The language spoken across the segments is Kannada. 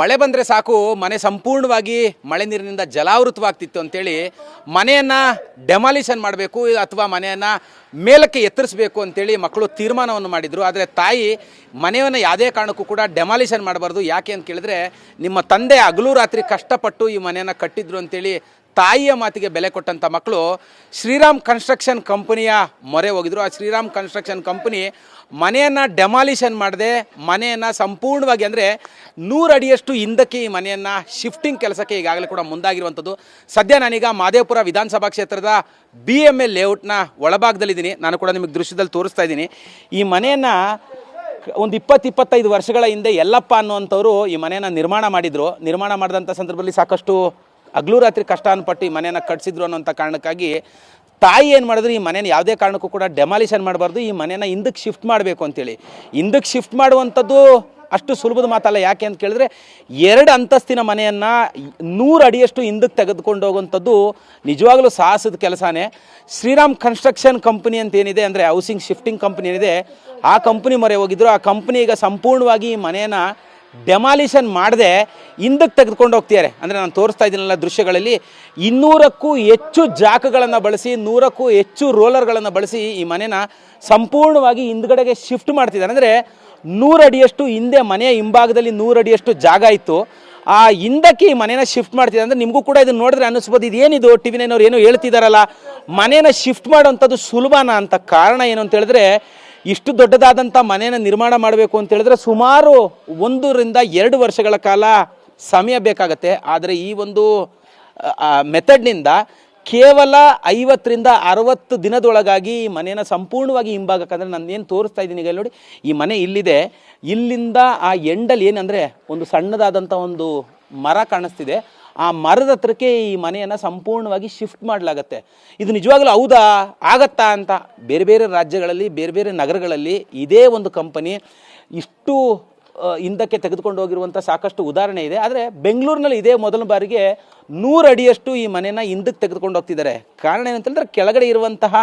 ಮಳೆ ಬಂದರೆ ಸಾಕು, ಮನೆ ಸಂಪೂರ್ಣವಾಗಿ ಮಳೆ ನೀರಿನಿಂದ ಜಲಾವೃತವಾಗ್ತಿತ್ತು ಅಂತೇಳಿ ಮನೆಯನ್ನು ಡೆಮಾಲಿಷನ್ ಮಾಡಬೇಕು ಅಥವಾ ಮನೆಯನ್ನು ಮೇಲಕ್ಕೆ ಎತ್ತರಿಸಬೇಕು ಅಂತೇಳಿ ಮಕ್ಕಳು ತೀರ್ಮಾನವನ್ನು ಮಾಡಿದರು. ಆದರೆ ತಾಯಿ ಮನೆಯನ್ನು ಯಾವುದೇ ಕಾರಣಕ್ಕೂ ಕೂಡ ಡೆಮಾಲಿಷನ್ ಮಾಡಬಾರ್ದು. ಯಾಕೆ ಅಂತ ಕೇಳಿದ್ರೆ ನಿಮ್ಮ ತಂದೆ ಹಗಲು ರಾತ್ರಿ ಕಷ್ಟಪಟ್ಟು ಈ ಮನೆಯನ್ನು ಕಟ್ಟಿದ್ರು ಅಂತೇಳಿ ತಾಯಿಯ ಮಾತಿಗೆ ಬೆಲೆ ಕೊಟ್ಟಂಥ ಮಕ್ಕಳು ಶ್ರೀರಾಮ್ ಕನ್ಸ್ಟ್ರಕ್ಷನ್ ಕಂಪನಿಯ ಮೊರೆ ಹೋಗಿದ್ರು. ಆ ಶ್ರೀರಾಮ್ ಕನ್ಸ್ಟ್ರಕ್ಷನ್ ಕಂಪನಿ ಮನೆಯನ್ನು ಡೆಮಾಲಿಷನ್ ಮಾಡದೆ, ಮನೆಯನ್ನು ಸಂಪೂರ್ಣವಾಗಿ ಅಂದರೆ ನೂರು ಅಡಿಯಷ್ಟು ಹಿಂದಕ್ಕೆ ಈ ಮನೆಯನ್ನು ಶಿಫ್ಟಿಂಗ್ ಕೆಲಸಕ್ಕೆ ಈಗಾಗಲೇ ಕೂಡ ಮುಂದಾಗಿರುವಂಥದ್ದು. ಸದ್ಯ ನಾನೀಗ ಮಾದೇಪುರ ವಿಧಾನಸಭಾ ಕ್ಷೇತ್ರದ ಬಿ ಎಂ ಎಲ್ ಲೇಔಟ್ನ ಒಳಭಾಗದಲ್ಲಿದ್ದೀನಿ. ನಾನು ಕೂಡ ನಿಮಗೆ ದೃಶ್ಯದಲ್ಲಿ ತೋರಿಸ್ತಾ ಇದ್ದೀನಿ. ಈ ಮನೆಯನ್ನು ಒಂದು ಇಪ್ಪತ್ತು ಇಪ್ಪತ್ತೈದು ವರ್ಷಗಳ ಹಿಂದೆ ಎಲ್ಲಪ್ಪ ಅನ್ನುವಂಥವ್ರು ಈ ಮನೆಯನ್ನು ನಿರ್ಮಾಣ ಮಾಡಿದರು. ನಿರ್ಮಾಣ ಮಾಡಿದಂಥ ಸಂದರ್ಭದಲ್ಲಿ ಸಾಕಷ್ಟು ಹಗಲು ರಾತ್ರಿ ಕಷ್ಟ ಅನ್ಪಟ್ಟು ಈ ಮನೆಯನ್ನು ಕಟ್ಸಿದ್ರು ಅನ್ನೋಂಥ ಕಾರಣಕ್ಕಾಗಿ ತಾಯಿ ಏನು ಮಾಡಿದ್ರು, ಈ ಮನೇನ ಯಾವುದೇ ಕಾರಣಕ್ಕೂ ಕೂಡ ಡೆಮಾಲಿಷನ್ ಮಾಡಬಾರ್ದು, ಈ ಮನೇನ ಹಿಂದಕ್ಕೆ ಶಿಫ್ಟ್ ಮಾಡಬೇಕು ಅಂತೇಳಿ. ಹಿಂದಕ್ಕೆ ಶಿಫ್ಟ್ ಮಾಡುವಂಥದ್ದು ಅಷ್ಟು ಸುಲಭದ ಮಾತಲ್ಲ, ಯಾಕೆ ಅಂತ ಕೇಳಿದ್ರೆ ಎರಡು ಅಂತಸ್ತಿನ ಮನೆಯನ್ನು ನೂರು ಅಡಿಯಷ್ಟು ಹಿಂದಕ್ಕೆ ತೆಗೆದುಕೊಂಡು ಹೋಗುವಂಥದ್ದು ನಿಜವಾಗ್ಲೂ ಸಾಹಸದ ಕೆಲಸನೇ. ಶ್ರೀರಾಮ್ ಕನ್ಸ್ಟ್ರಕ್ಷನ್ ಕಂಪನಿ ಅಂತ ಏನಿದೆ, ಅಂದರೆ ಹೌಸಿಂಗ್ ಶಿಫ್ಟಿಂಗ್ ಕಂಪ್ನಿ ಏನಿದೆ, ಆ ಕಂಪ್ನಿ ಮೊರೆ ಹೋಗಿದ್ರು. ಆ ಕಂಪ್ನಿ ಈಗ ಸಂಪೂರ್ಣವಾಗಿ ಈ ಮನೆಯನ್ನು ಡೆಮಾಲಿಷನ್ ಮಾಡದೆ ಹಿಂದಕ್ಕೆ ತೆಗೆದುಕೊಂಡು ಹೋಗ್ತಿದ್ದಾರೆ. ಅಂದರೆ ನಾನು ತೋರಿಸ್ತಾ ಇದ್ದೀನಲ್ಲ ದೃಶ್ಯಗಳಲ್ಲಿ, ಇನ್ನೂರಕ್ಕೂ ಹೆಚ್ಚು ಜಾಕಗಳನ್ನು ಬಳಸಿ, ನೂರಕ್ಕೂ ಹೆಚ್ಚು ರೋಲರ್ಗಳನ್ನು ಬಳಸಿ ಈ ಮನೆನ ಸಂಪೂರ್ಣವಾಗಿ ಹಿಂದ್ಗಡೆಗೆ ಶಿಫ್ಟ್ ಮಾಡ್ತಿದ್ದಾರೆ. ಅಂದರೆ ನೂರಡಿಯಷ್ಟು ಹಿಂದೆ ಮನೆಯ ಹಿಂಭಾಗದಲ್ಲಿ ನೂರಡಿಯಷ್ಟು ಜಾಗ ಇತ್ತು. ಆ ಹಿಂದಕ್ಕೆ ಈ ಮನೇನ ಶಿಫ್ಟ್ ಮಾಡ್ತಿದ್ದಾರೆ. ಅಂದರೆ ನಿಮಗೂ ಕೂಡ ಇದನ್ನು ನೋಡಿದ್ರೆ ಅನ್ನಿಸ್ಬೋದು ಇದೇನಿದು ಟಿ ವಿ ನೈನವ್ರು ಏನೋ ಹೇಳ್ತಿದಾರಲ್ಲ, ಮನೇನ ಶಿಫ್ಟ್ ಮಾಡೋವಂಥದ್ದು ಸುಲಭನಾ ಅಂತ ಕಾರಣ ಏನು ಅಂತ ಹೇಳಿದ್ರೆ ಇಷ್ಟು ದೊಡ್ಡದಾದಂಥ ಮನೆಯನ್ನು ನಿರ್ಮಾಣ ಮಾಡಬೇಕು ಅಂತ ಹೇಳಿದ್ರೆ ಸುಮಾರು ಒಂದರಿಂದ ಎರಡು ವರ್ಷಗಳ ಕಾಲ ಸಮಯ ಬೇಕಾಗತ್ತೆ. ಆದರೆ ಈ ಒಂದು ಮೆಥಡ್ನಿಂದ ಕೇವಲ ಐವತ್ತರಿಂದ ಅರವತ್ತು ದಿನದೊಳಗಾಗಿ ಈ ಮನೆಯನ್ನು ಸಂಪೂರ್ಣವಾಗಿ ಹಿಂಭಾಗಕ್ಕಂದ್ರೆ ನಾನು ಏನು ತೋರಿಸ್ತಾ ಇದ್ದೀನಿ ಈಗ ನೋಡಿ, ಈ ಮನೆ ಇಲ್ಲಿದೆ. ಇಲ್ಲಿಂದ ಆ ಎಂಡಲ್ಲಿ ಏನಂದರೆ ಒಂದು ಸಣ್ಣದಾದಂಥ ಒಂದು ಮರ ಕಾಣಿಸ್ತಿದೆ. ಆ ಮರದ ಹತ್ರಕ್ಕೆ ಈ ಮನೆಯನ್ನು ಸಂಪೂರ್ಣವಾಗಿ ಶಿಫ್ಟ್ ಮಾಡಲಾಗತ್ತೆ. ಇದು ನಿಜವಾಗ್ಲೂ ಹೌದಾ? ಆಗತ್ತಾ ಅಂತ ಬೇರೆ ಬೇರೆ ರಾಜ್ಯಗಳಲ್ಲಿ, ಬೇರೆ ಬೇರೆ ನಗರಗಳಲ್ಲಿ ಇದೇ ಒಂದು ಕಂಪನಿ ಇಷ್ಟು ಹಿಂದಕ್ಕೆ ತೆಗೆದುಕೊಂಡು ಹೋಗಿರುವಂಥ ಸಾಕಷ್ಟು ಉದಾಹರಣೆ ಇದೆ. ಆದರೆ ಬೆಂಗಳೂರಿನಲ್ಲಿ ಇದೇ ಮೊದಲ ಬಾರಿಗೆ ನೂರು ಅಡಿಯಷ್ಟು ಈ ಮನೆಯನ್ನು ಹಿಂದಕ್ಕೆ ತೆಗೆದುಕೊಂಡು ಹೋಗ್ತಿದ್ದಾರೆ. ಕಾರಣ ಏನಂತಂದ್ರೆ ಕೆಳಗಡೆ ಇರುವಂತಹ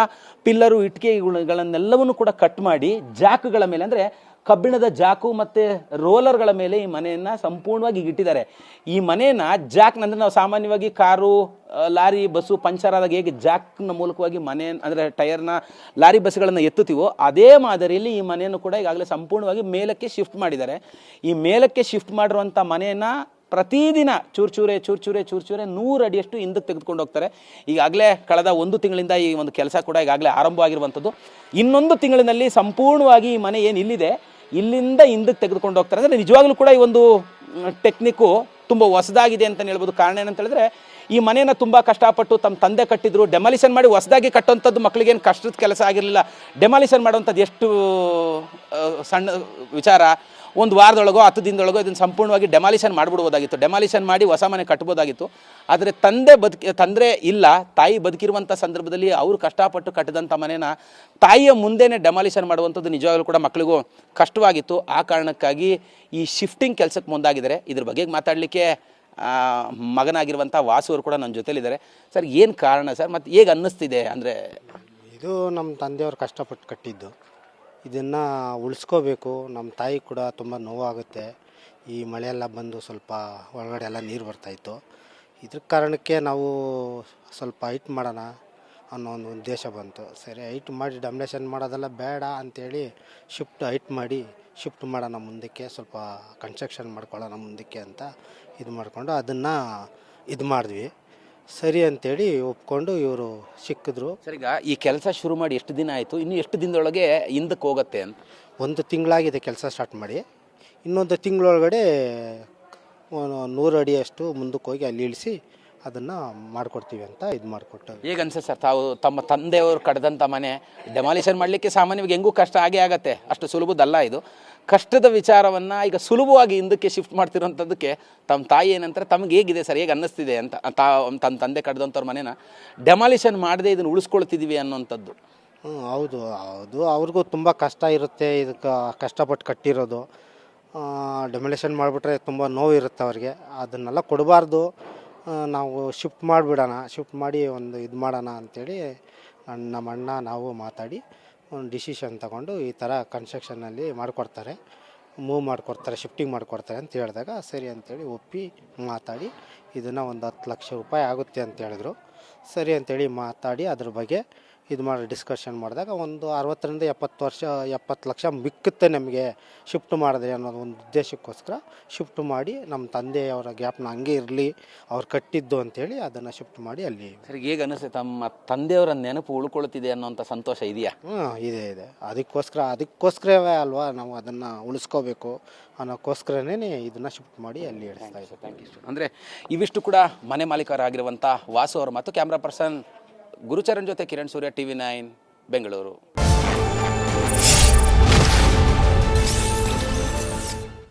ಪಿಲ್ಲರು ಇಟ್ಟಿಗೆಗಳನ್ನೆಲ್ಲವನ್ನು ಕೂಡ ಕಟ್ ಮಾಡಿ ಜಾಕ್ಗಳ ಮೇಲೆ, ಅಂದರೆ ಕಬ್ಬಿಣದ ಜಾಕು ಮತ್ತು ರೋಲರ್ಗಳ ಮೇಲೆ ಈ ಮನೆಯನ್ನು ಸಂಪೂರ್ಣವಾಗಿ ಇಟ್ಟಿದ್ದಾರೆ. ಈ ಮನೆಯನ್ನು ಜಾಕ್ನಂದರೆ ನಾವು ಸಾಮಾನ್ಯವಾಗಿ ಕಾರು ಲಾರಿ, ಬಸ್ಸು, ಪಂಚರ್ ಆದಾಗ ಹೇಗೆ ಜಾಕ್ನ ಮೂಲಕವಾಗಿ ಮನೆ, ಅಂದರೆ ಟೈರ್ನ ಲಾರಿ ಬಸ್ಗಳನ್ನು ಎತ್ತುತ್ತೀವೋ ಅದೇ ಮಾದರಿಯಲ್ಲಿ ಈ ಮನೆಯನ್ನು ಕೂಡ ಈಗಾಗಲೇ ಸಂಪೂರ್ಣವಾಗಿ ಮೇಲಕ್ಕೆ ಶಿಫ್ಟ್ ಮಾಡಿದ್ದಾರೆ. ಈ ಮೇಲಕ್ಕೆ ಶಿಫ್ಟ್ ಮಾಡಿರುವಂಥ ಮನೆಯನ್ನು ಪ್ರತಿದಿನ ಚೂರ್ಚೂರೆ ಚೂರ್ಚೂರೆ ಚೂರ್ಚೂರೆ ನೂರು ಅಡಿಯಷ್ಟು ಹಿಂದಕ್ಕೆ ತೆಗೆದುಕೊಂಡು ಹೋಗ್ತಾರೆ. ಈಗಾಗಲೇ ಕಳೆದ ಒಂದು ತಿಂಗಳಿಂದ ಈ ಒಂದು ಕೆಲಸ ಕೂಡ ಈಗಾಗಲೇ ಆರಂಭವಾಗಿರುವಂಥದ್ದು. ಇನ್ನೊಂದು ತಿಂಗಳಿನಲ್ಲಿ ಸಂಪೂರ್ಣವಾಗಿ ಈ ಮನೆ ಏನು ಇಲ್ಲಿದೆ ಇಲ್ಲಿಂದ ಹಿಂದಕ್ಕೆ ತೆಗೆದುಕೊಂಡು ಹೋಗ್ತಾರೆ. ಅಂದರೆ ನಿಜವಾಗ್ಲೂ ಕೂಡ ಈ ಒಂದು ಟೆಕ್ನಿಕ್ಕು ತುಂಬ ಹೊಸದಾಗಿದೆ ಅಂತ ಹೇಳ್ಬೋದು. ಕಾರಣ ಏನಂತ ಹೇಳಿದ್ರೆ, ಈ ಮನೆಯನ್ನು ತುಂಬ ಕಷ್ಟಪಟ್ಟು ತಮ್ಮ ತಂದೆ ಕಟ್ಟಿದ್ರು, ಡೆಮಾಲಿಷನ್ ಮಾಡಿ ಹೊಸದಾಗಿ ಕಟ್ಟುವಂಥದ್ದು ಮಕ್ಕಳಿಗೇನು ಕಷ್ಟದ ಕೆಲಸ ಆಗಿರಲಿಲ್ಲ. ಡೆಮಾಲಿಷನ್ ಮಾಡುವಂಥದ್ದು ಎಷ್ಟು ಸಣ್ಣ ವಿಚಾರ. ಒಂದು ವಾರದೊಳಗೋ, ಹತ್ತು ದಿನದೊಳಗೋ ಇದನ್ನು ಸಂಪೂರ್ಣವಾಗಿ ಡೆಮಾಲಿಷನ್ ಮಾಡಿಬಿಡ್ಬೋದಾಗಿತ್ತು. ಡೆಮಾಲಿಷನ್ ಮಾಡಿ ಹೊಸ ಮನೆ ಕಟ್ಬೋದಾಗಿತ್ತು. ಆದರೆ ತಂದೆ ಬದುಕಿ, ತಂದರೆ ಇಲ್ಲ, ತಾಯಿ ಬದುಕಿರುವಂಥ ಸಂದರ್ಭದಲ್ಲಿ ಅವರು ಕಷ್ಟಪಟ್ಟು ಕಟ್ಟಿದಂಥ ಮನೇನ ತಾಯಿಯ ಮುಂದೆನೇ ಡೆಮಾಲಿಷನ್ ಮಾಡುವಂಥದ್ದು ನಿಜವಾಗಲೂ ಕೂಡ ಮಕ್ಕಳಿಗೂ ಕಷ್ಟವಾಗಿತ್ತು. ಆ ಕಾರಣಕ್ಕಾಗಿ ಈ ಶಿಫ್ಟಿಂಗ್ ಕೆಲಸಕ್ಕೆ ಮುಂದಾಗಿದ್ದಾರೆ. ಇದ್ರ ಬಗ್ಗೆ ಮಾತಾಡಲಿಕ್ಕೆ ಮಗನಾಗಿರುವಂಥ ವಾಸುವರು ಕೂಡ ನನ್ನ ಜೊತೆಲಿದ್ದಾರೆ. ಸರ್, ಏನು ಕಾರಣ ಸರ್? ಮತ್ತು ಹೇಗೆ ಅನ್ನಿಸ್ತಿದೆ? ಅಂದರೆ ಇದು ನಮ್ಮ ತಂದೆಯವರು ಕಷ್ಟಪಟ್ಟು ಕಟ್ಟಿದ್ದು. ಇದನ್ನು ಉಳಿಸ್ಕೋಬೇಕು. ನಮ್ಮ ತಾಯಿ ಕೂಡ ತುಂಬ ನೋವಾಗುತ್ತೆ. ಈ ಮಳೆಯೆಲ್ಲ ಬಂದು ಸ್ವಲ್ಪ ಒಳಗಡೆ ಎಲ್ಲ ನೀರು ಬರ್ತಾಯಿತ್ತು ಇದ್ರ ಕಾರಣಕ್ಕೆ ನಾವು ಸ್ವಲ್ಪ ಹೈಟ್ ಮಾಡೋಣ ಅನ್ನೋ ಒಂದು ಉದ್ದೇಶ ಬಂತು. ಸರಿ, ಹೈಟ್ ಮಾಡಿ ಡಮ್ನೇಷನ್ ಮಾಡೋದೆಲ್ಲ ಬೇಡ ಅಂಥೇಳಿ ಶಿಫ್ಟ್ ಹೈಟ್ ಮಾಡಿ ಶಿಫ್ಟ್ ಮಾಡೋಣ ಮುಂದಕ್ಕೆ, ಸ್ವಲ್ಪ ಕನ್ಸ್ಟ್ರಕ್ಷನ್ ಮಾಡ್ಕೊಳ್ಳೋಣ ಮುಂದಕ್ಕೆ ಅಂತ ಇದು ಮಾಡಿಕೊಂಡು ಅದನ್ನು ಇದು ಮಾಡಿದ್ವಿ. ಸರಿ ಅಂತೇಳಿ ಒಪ್ಕೊಂಡು ಇವರು ಸಿಕ್ಕಿದ್ರು. ಸರ್ ಈಗ ಈ ಕೆಲಸ ಶುರು ಮಾಡಿ ಎಷ್ಟು ದಿನ ಆಯಿತು? ಇನ್ನು ಎಷ್ಟು ದಿನದೊಳಗೆ ಹಿಂದಕ್ಕೆ ಹೋಗುತ್ತೆ ಅಂತ? ಒಂದು ತಿಂಗಳಾಗಿದೆ ಕೆಲಸ ಸ್ಟಾರ್ಟ್ ಮಾಡಿ. ಇನ್ನೊಂದು ತಿಂಗಳೊಳಗಡೆ ನೂರು ಅಡಿಯಷ್ಟು ಮುಂದಕ್ಕೆ ಹೋಗಿ ಅಲ್ಲಿ ಇಳಿಸಿ ಅದನ್ನು ಮಾಡಿಕೊಡ್ತೀವಿ ಅಂತ ಇದು ಮಾಡಿಕೊಟ್ಟು. ಈಗ ಅನ್ಸುತ್ತೆ ಸರ್ ತಾವು ತಮ್ಮ ತಂದೆಯವರು ಕಡ್ದಂಥ ಮನೆ ಡೆಮಾಲಿಷನ್ ಮಾಡಲಿಕ್ಕೆ ಸಾಮಾನ್ಯವಾಗಿ ಹೆಂಗೂ ಕಷ್ಟ ಆಗೇ ಆಗತ್ತೆ. ಅಷ್ಟು ಸುಲಭದಲ್ಲ ಇದು. ಕಷ್ಟದ ವಿಚಾರವನ್ನು ಈಗ ಸುಲಭವಾಗಿ ಹಿಂದಕ್ಕೆ ಶಿಫ್ಟ್ ಮಾಡ್ತಿರೋಂಥದ್ದಕ್ಕೆ ತಮ್ಮ ತಾಯಿ ಏನಂತಾರೆ ತಮಗೆ ಹೇಗಿದೆ ಸರ್ ಹೇಗೆ ಅನ್ನಿಸ್ತಿದೆ ಅಂತ ತಾ ತನ್ನ ತಂದೆ ಕಡ್ದಂಥವ್ರ ಮನೇನ? ಡೆಮಾಲಿಷನ್ ಮಾಡದೆ ಇದನ್ನು ಉಳಿಸ್ಕೊಳ್ತಿದ್ದೀವಿ ಅನ್ನೋಂಥದ್ದು ಹ್ಞೂ ಹೌದು ಹೌದು. ಅವ್ರಿಗೂ ತುಂಬ ಕಷ್ಟ ಇರುತ್ತೆ ಇದಕ್ಕೆ ಕಷ್ಟಪಟ್ಟು ಕಟ್ಟಿರೋದು. ಡೆಮೊಲೇಷನ್ ಮಾಡಿಬಿಟ್ರೆ ತುಂಬ ನೋವು ಇರುತ್ತೆ ಅವ್ರಿಗೆ. ಅದನ್ನೆಲ್ಲ ಕೊಡಬಾರ್ದು. ನಾವು ಶಿಫ್ಟ್ ಮಾಡಿಬಿಡೋಣ, ಶಿಫ್ಟ್ ಮಾಡಿ ಒಂದು ಇದು ಮಾಡೋಣ ಅಂಥೇಳಿ ನಮ್ಮ ಅಣ್ಣ, ನಾವು ಮಾತಾಡಿ ಒಂದು ಡಿಸಿಷನ್ ತಗೊಂಡು ಈ ಥರ ಕನ್ಸ್ಟ್ರಕ್ಷನಲ್ಲಿ ಮಾಡಿಕೊಡ್ತಾರೆ, ಮೂವ್ ಮಾಡಿಕೊಡ್ತಾರೆ, ಶಿಫ್ಟಿಂಗ್ ಮಾಡಿಕೊಡ್ತಾರೆ ಅಂತ ಹೇಳಿದಾಗ ಸರಿ ಅಂತೇಳಿ ಒಪ್ಪಿ ಮಾತಾಡಿ, ಇದನ್ನು ಒಂದು ಹತ್ತು ಲಕ್ಷ ರೂಪಾಯಿ ಆಗುತ್ತೆ ಅಂತ ಹೇಳಿದ್ರು. ಸರಿ ಅಂತೇಳಿ ಮಾತಾಡಿ ಅದ್ರ ಬಗ್ಗೆ ಇದು ಮಾಡಿ ಡಿಸ್ಕಷನ್ ಮಾಡಿದಾಗ ಒಂದು ಅರವತ್ತರಿಂದ ಎಪ್ಪತ್ತು ವರ್ಷ ಎಪ್ಪತ್ತು ಲಕ್ಷ ಮಿಕ್ಕುತ್ತೆ ನಮಗೆ ಶಿಫ್ಟ್ ಮಾಡಿದ್ರೆ ಅನ್ನೋದು ಒಂದು ಉದ್ದೇಶಕ್ಕೋಸ್ಕರ ಶಿಫ್ಟ್ ಮಾಡಿ ನಮ್ಮ ತಂದೆಯವರ ಗ್ಯಾಪ್ನ ಹಂಗೆ ಇರಲಿ ಅವ್ರು ಕಟ್ಟಿದ್ದು ಅಂತೇಳಿ ಅದನ್ನು ಶಿಫ್ಟ್ ಮಾಡಿ ಅಲ್ಲಿ ಸರಿ ಈಗ ಅನಿಸುತ್ತೆ ತಮ್ಮ ತಂದೆಯವರ ನೆನಪು ಉಳ್ಕೊಳ್ತಿದೆ ಅನ್ನೋಂಥ ಸಂತೋಷ ಇದೆಯಾ? ಹಾಂ ಇದೆ ಇದೆ. ಅದಕ್ಕೋಸ್ಕರ ಅದಕ್ಕೋಸ್ಕರವೇ ಅಲ್ವಾ ನಾವು ಅದನ್ನು ಉಳಿಸ್ಕೋಬೇಕು ಅನ್ನೋಕ್ಕೋಸ್ಕರನೇ ಇದನ್ನು ಶಿಫ್ಟ್ ಮಾಡಿ ಅಲ್ಲಿ ಇಡಿಸ್ತಾ ಇದ್ದೀವಿ. ಅಂದರೆ ಇವಿಷ್ಟು ಕೂಡ ಮನೆ ಮಾಲೀಕರಾಗಿರುವಂಥ ವಾಸು ಅವರು ಮತ್ತು ಕ್ಯಾಮ್ರಾ ಪರ್ಸನ್ ಗುರುಚರಣ್ ಜೊತೆ Kiran Surya T V nine Bengaluru.